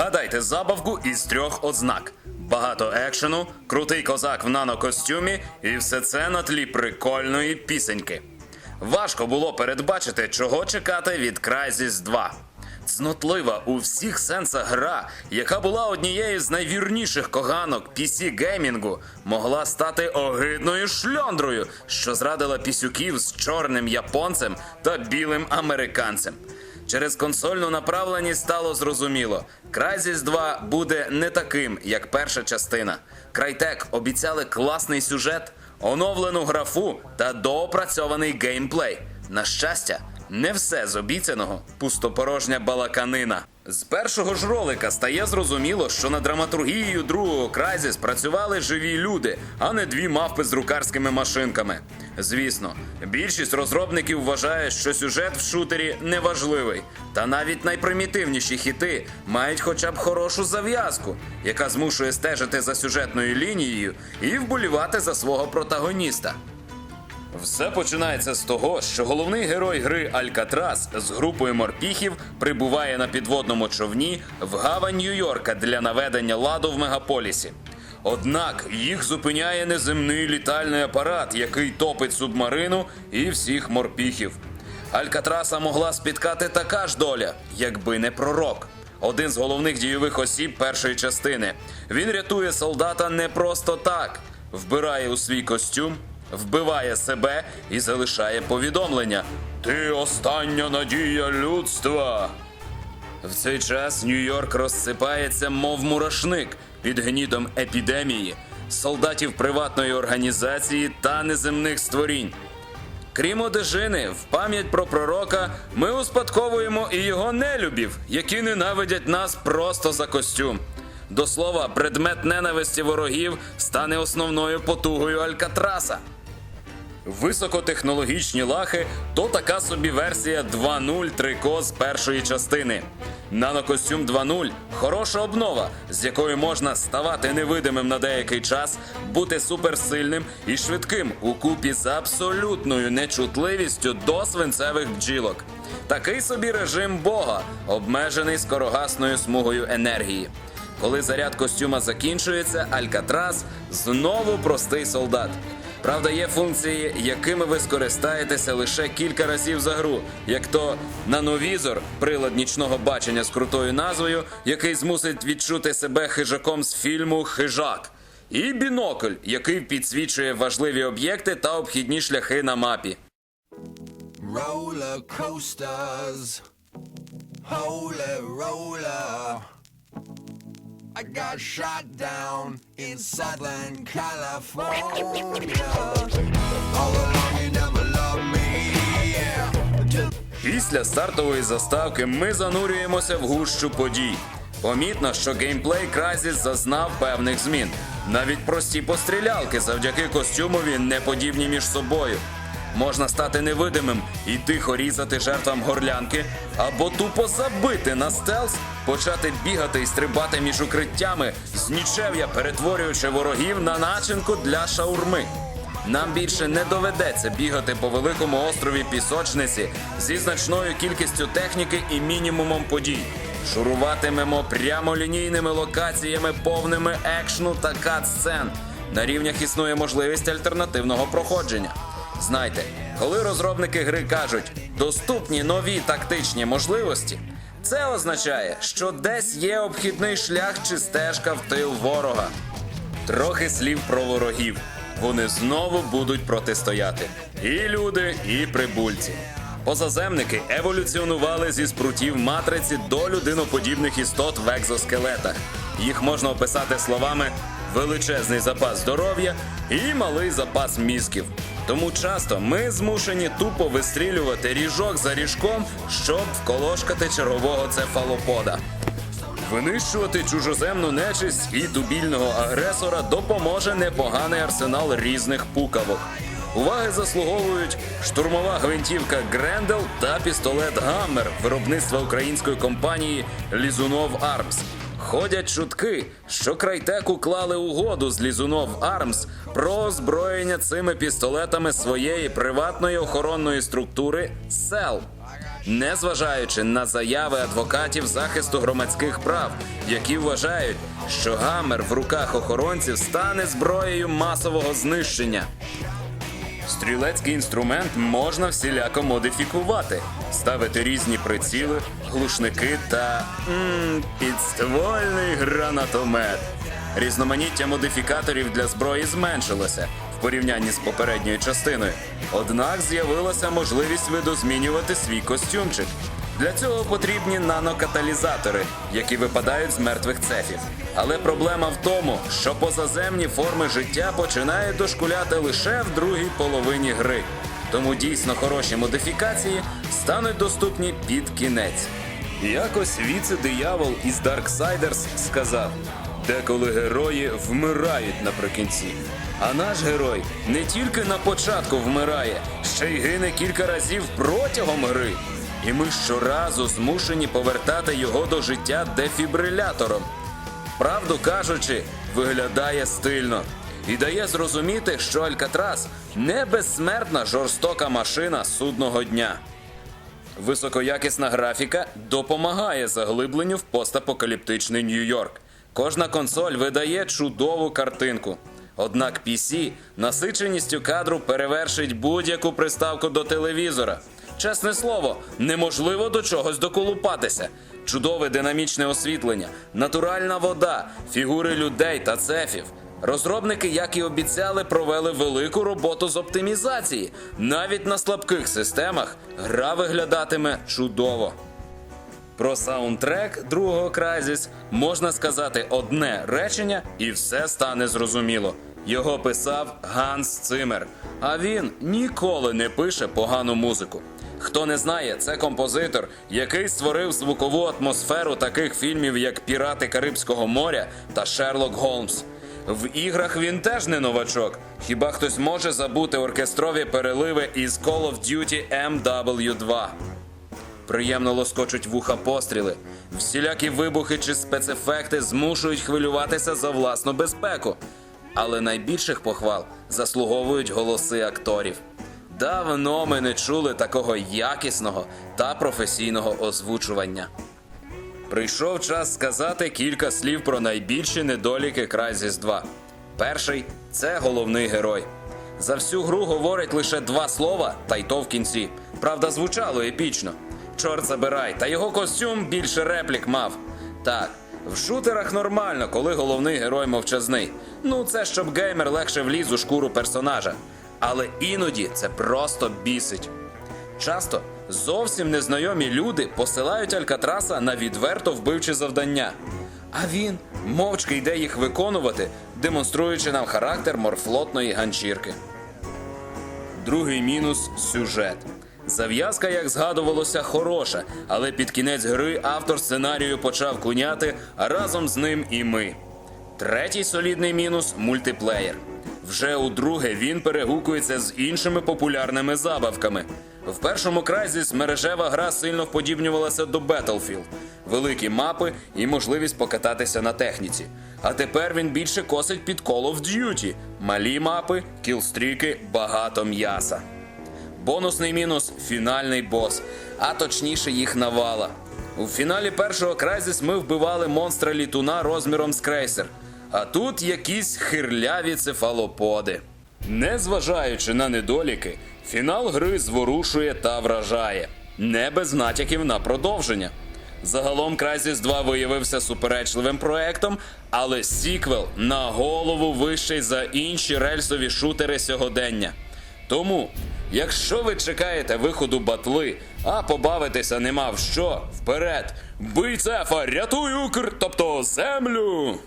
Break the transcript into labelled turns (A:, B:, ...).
A: Вгадайте забавку із трьох ознак: багато екшену, крутий козак в нанокостюмі, і все це на тлі прикольної пісеньки. Важко було передбачити, чого чекати від Crysis 2. Цнотлива у всіх сенсах гра, яка була однією з найвірніших коганок PC геймінгу, могла стати огидною шльондрою, що зрадила пісюків з чорним японцем та білим американцем. Через консольну направленість стало зрозуміло, Crysis 2 буде не таким, як перша частина. Crytek обіцяли класний сюжет, оновлену графу та доопрацьований геймплей. На щастя, не все з обіцяного пустопорожня балаканина. З першого ж ролика стає зрозуміло, що над драматургією другого Crysis працювали живі люди, а не дві мавпи з друкарськими машинками. Звісно, більшість розробників вважає, що сюжет в шутері неважливий, та навіть найпримітивніші хіти мають хоча б хорошу зав'язку, яка змушує стежити за сюжетною лінією і вболівати за свого протагоніста. Все починається з того, що головний герой гри Алькатрас з групою морпіхів прибуває на підводному човні в гавань Нью-Йорка для наведення ладу в мегаполісі. Однак їх зупиняє неземний літальний апарат, який топить субмарину і всіх морпіхів. Алькатраса могла спіткати така ж доля, якби не пророк. Один з головних дійових осіб першої частини. Він рятує солдата не просто так, вбирає у свій костюм, вбиває себе і залишає повідомлення: Ти остання надія людства. В цей час Нью-Йорк розсипається, мов мурашник під гнітом епідемії, солдатів приватної організації та неземних створінь. Крім одежини, в пам'ять про пророка ми успадковуємо і його нелюбів, які ненавидять нас просто за костюм. До слова, предмет ненависті ворогів стане основною потугою Алькатраса. Високотехнологічні лахи то така собі версія 2.0 трико з першої частини. Нанокостюм 2.0 хороша обнова, з якою можна ставати невидимим на деякий час, бути суперсильним і швидким у купі з абсолютною нечутливістю до свинцевих бджілок. Такий собі режим Бога, обмежений скорогасною смугою енергії. Коли заряд костюма закінчується, Алькатрас знову простий солдат. Правда, є функції, якими ви скористаєтеся лише кілька разів за гру, як то нановізор, прилад нічного бачення з крутою назвою, який змусить відчути себе хижаком з фільму Хижак, і бінокль, який підсвічує важливі об'єкти та обхідні шляхи на мапі.
B: Roller coasters, holy roller. I got shot down in Southern California. All along you never loved me,
A: Після стартової заставки ми занурюємося в гущу подій. Помітно, що геймплей Crysis зазнав певних змін. Навіть прості пострілялки завдяки костюмові не подібні між собою. Можна стати невидимим і тихо різати жертвам горлянки, або тупо забити на стелс, почати бігати і стрибати між укриттями, з нічев'я перетворюючи ворогів на начинку для шаурми. Нам більше не доведеться бігати по великому острові пісочниці зі значною кількістю техніки і мінімумом подій. Шуруватимемо прямолінійними локаціями, повними екшну та кат-сцен. На рівнях існує можливість альтернативного проходження. Знайте, коли розробники гри кажуть доступні нові тактичні можливості, це означає, що десь є обхідний шлях чи стежка в тил ворога. Трохи слів про ворогів. Вони знову будуть протистояти. І люди, і прибульці. Позаземники еволюціонували зі спрутів матриці до людиноподібних істот в екзоскелетах. Їх можна описати словами величезний запас здоров'я і малий запас мізків. Тому часто ми змушені тупо вистрілювати ріжок за ріжком, щоб вколошкати чергового цефалопода. Винищувати чужоземну нечисть і дубільного агресора допоможе непоганий арсенал різних пукавок. Уваги заслуговують штурмова гвинтівка Грендел та пістолет Гаммер виробництва української компанії Лізунов Армс. Ходять чутки, що Крайтек уклали угоду з Лізунов Армс про озброєння цими пістолетами своєї приватної охоронної структури СЕЛ. незважаючи на заяви адвокатів захисту громадських прав, які вважають, що гамер в руках охоронців стане зброєю масового знищення. Стрілецький інструмент можна всіляко модифікувати, ставити різні приціли, глушники та м, підствольний гранатомет. Різноманіття модифікаторів для зброї зменшилося в порівнянні з попередньою частиною. Однак з'явилася можливість видозмінювати свій костюмчик. Для цього потрібні нанокаталізатори, які випадають з мертвих цефів. Але проблема в тому, що позаземні форми життя починають дошкуляти лише в другій половині гри. Тому дійсно хороші модифікації стануть доступні під кінець. Якось віце-диявол із Darksiders сказав: деколи герої вмирають наприкінці. А наш герой не тільки на початку вмирає, ще й гине кілька разів протягом гри. І ми щоразу змушені повертати його до життя дефібрилятором. Правду кажучи, виглядає стильно і дає зрозуміти, що Алькатрас не безсмертна жорстока машина судного дня. Високоякісна графіка допомагає заглибленню в постапокаліптичний Нью-Йорк. Кожна консоль видає чудову картинку. Однак PC насиченістю кадру перевершить будь-яку приставку до телевізора. Чесне слово, неможливо до чогось доколупатися. Чудове динамічне освітлення, натуральна вода, фігури людей та цефів. Розробники, як і обіцяли, провели велику роботу з оптимізації. Навіть на слабких системах гра виглядатиме чудово. Про саундтрек другого Crysis можна сказати одне речення, і все стане зрозуміло. Його писав Ганс Цимер, а він ніколи не пише погану музику. Хто не знає, це композитор, який створив звукову атмосферу таких фільмів, як Пірати Карибського моря та Шерлок Голмс. В іграх він теж не новачок. Хіба хтось може забути оркестрові переливи із Call of Duty MW2? Приємно лоскочуть вуха постріли. Всілякі вибухи чи спецефекти змушують хвилюватися за власну безпеку. Але найбільших похвал заслуговують голоси акторів. Давно ми не чули такого якісного та професійного озвучування. Прийшов час сказати кілька слів про найбільші недоліки Crysis 2. Перший це головний герой. За всю гру говорить лише два слова, та й то в кінці. Правда, звучало епічно. Чорт забирай, та його костюм більше реплік мав. Так, в шутерах нормально, коли головний герой мовчазний. Ну, це щоб геймер легше вліз у шкуру персонажа. Але іноді це просто бісить. Часто зовсім незнайомі люди посилають Алькатраса на відверто вбивчі завдання. А він мовчки йде їх виконувати, демонструючи нам характер морфлотної ганчірки. Другий мінус сюжет. Зав'язка, як згадувалося, хороша, але під кінець гри автор сценарію почав куняти, а разом з ним і ми. Третій солідний мінус мультиплеєр. Вже удруге він перегукується з іншими популярними забавками. В першому Crysis мережева гра сильно вподібнювалася до Battlefield. Великі мапи і можливість покататися на техніці. А тепер він більше косить під Call of Duty. Малі мапи, кілстріки, багато м'яса. Бонусний мінус фінальний бос, а точніше їх навала. У фіналі першого Crysis ми вбивали монстра літуна розміром з крейсер. А тут якісь хирляві цефалоподи. Незважаючи на недоліки, фінал гри зворушує та вражає. Не без натяків на продовження. Загалом Crysis 2 виявився суперечливим проектом, але сіквел на голову вищий за інші рельсові шутери сьогодення. Тому, якщо ви чекаєте виходу батли, а побавитися нема в що, вперед! Бий цефа, рятуй тобто землю!